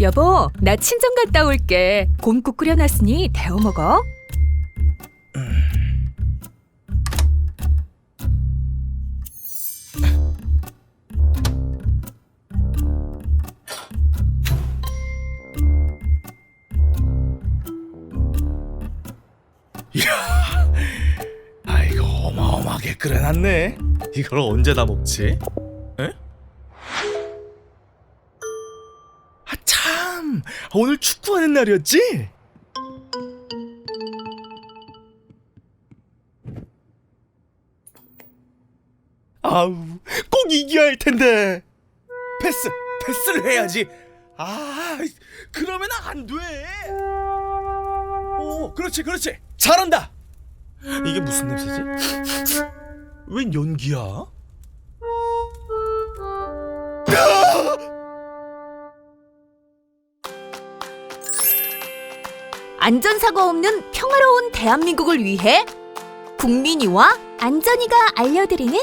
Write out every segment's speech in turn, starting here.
여보, 나 친정 갔다 올게. 곰국 끓여놨으니 데워 먹어. 아이고 어마어마하게 끓여놨네. 이걸 언제 다 먹지? 오늘 축구하는 날이었지? 아우, 꼭 이겨야 할 텐데. 패스, 패스를 해야지. 아, 그러면 안 돼. 오, 그렇지, 그렇지. 잘한다. 이게 무슨 냄새지? 웬 연기야? 안전사고 없는 평화로운 대한민국을 위해 국민이와 안전이가 알려드리는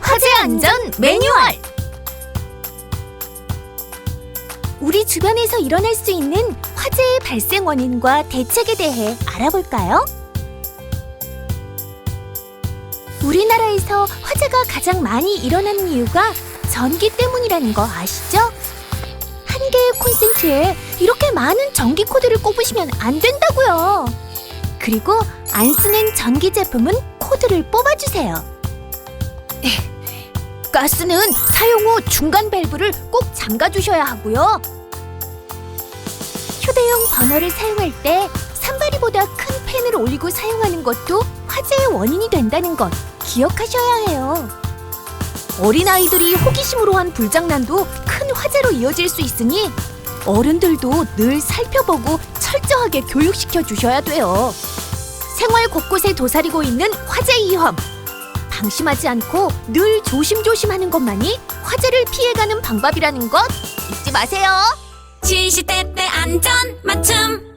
화재 안전 매뉴얼. 우리 주변에서 일어날 수 있는 화재의 발생 원인과 대책에 대해 알아볼까요? 우리나라에서 화재가 가장 많이 일어나는 이유가 전기 때문이라는 거 아시죠? 한 개의 콘센트에 이렇게 많은 전기 코드를 꼽으시면 안 된다고요. 그리고 안 쓰는 전기 제품은 코드를 뽑아주세요. 가스는 사용 후 중간 밸브를 꼭 잠가주셔야 하고요. 휴대용 버너를 사용할 때 산발이보다 큰 팬을 올리고 사용하는 것도 화재의 원인이 된다는 것 기억하셔야 해요. 어린아이들이 호기심으로 한 불장난도 큰 화재로 이어질 수 있으니 어른들도 늘 살펴보고 철저하게 교육시켜 주셔야 돼요. 생활 곳곳에 도사리고 있는 화재 위험. 방심하지 않고 늘 조심조심하는 것만이 화재를 피해가는 방법이라는 것 잊지 마세요. 시시때때 안전 맞춤